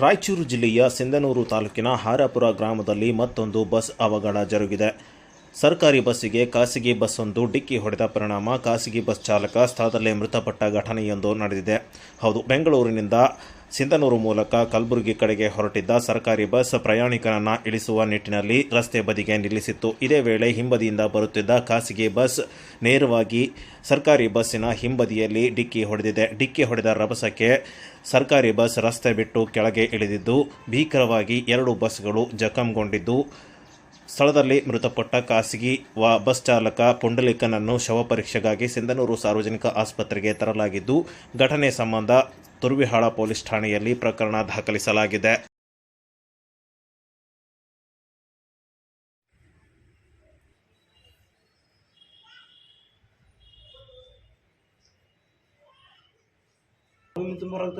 ರಾಯಚೂರು ಜಿಲ್ಲೆಯ ಸಿಂಧನೂರು ತಾಲೂಕಿನ ಹಾರಾಪುರ ಗ್ರಾಮದಲ್ಲಿ ಮತ್ತೊಂದು ಬಸ್ ಅವಘಡ ಜರುಗಿದೆ. ಸರ್ಕಾರಿ ಬಸ್ಸಿಗೆ ಖಾಸಗಿ ಬಸ್ಸೊಂದು ಡಿಕ್ಕಿ ಹೊಡೆದ ಪರಿಣಾಮ ಖಾಸಗಿ ಬಸ್ ಚಾಲಕ ಸ್ಥಳದಲ್ಲೇ ಮೃತಪಟ್ಟ ಘಟನೆಯೊಂದು ನಡೆದಿದೆ. ಹೌದು, ಬೆಂಗಳೂರಿನಿಂದ ಸಿಂಧನೂರು ಮೂಲಕ ಕಲಬುರಗಿ ಕಡೆಗೆ ಹೊರಟಿದ್ದ ಸರ್ಕಾರಿ ಬಸ್ ಪ್ರಯಾಣಿಕರನ್ನ ಇಳಿಸುವ ನಿಟ್ಟಿನಲ್ಲಿ ರಸ್ತೆ ಬದಿಗೆ ನಿಲ್ಲಿಸಿತ್ತು. ಇದೇ ವೇಳೆ ಹಿಂಬದಿಯಿಂದ ಬರುತ್ತಿದ್ದ ಖಾಸಗಿ ಬಸ್ ನೇರವಾಗಿ ಸರ್ಕಾರಿ ಬಸ್ಸಿನ ಹಿಂಬದಿಯಲ್ಲಿ ಡಿಕ್ಕಿ ಹೊಡೆದಿದೆ. ಡಿಕ್ಕಿ ಹೊಡೆದ ರಭಸಕ್ಕೆ ಸರ್ಕಾರಿ ಬಸ್ ರಸ್ತೆ ಬಿಟ್ಟು ಕೆಳಗೆ ಇಳಿದಿದ್ದು, ಭೀಕರವಾಗಿ ಎರಡು ಬಸ್ಗಳು ಜಖಂಗೊಂಡಿದ್ದು, ಸ್ಥಳದಲ್ಲಿ ಮೃತಪಟ್ಟ ಖಾಸಗಿ ವ ಬಸ್ ಚಾಲಕ ಪುಂಡಲಿಕನನ್ನು ಶವ ಪರೀಕ್ಷೆಗಾಗಿ ಸಿಂಧನೂರು ಸಾರ್ವಜನಿಕ ಆಸ್ಪತ್ರೆಗೆ ತರಲಾಗಿದ್ದು, ಘಟನೆ ಸಂಬಂಧ ತುರ್ವಿಹಾಳ ಪೊಲೀಸ್ ಠಾಣೆಯಲ್ಲಿ ಪ್ರಕರಣ ದಾಖಲಿಸಲಾಗಿದೆ. ತುಂಬ ರಕ್ತ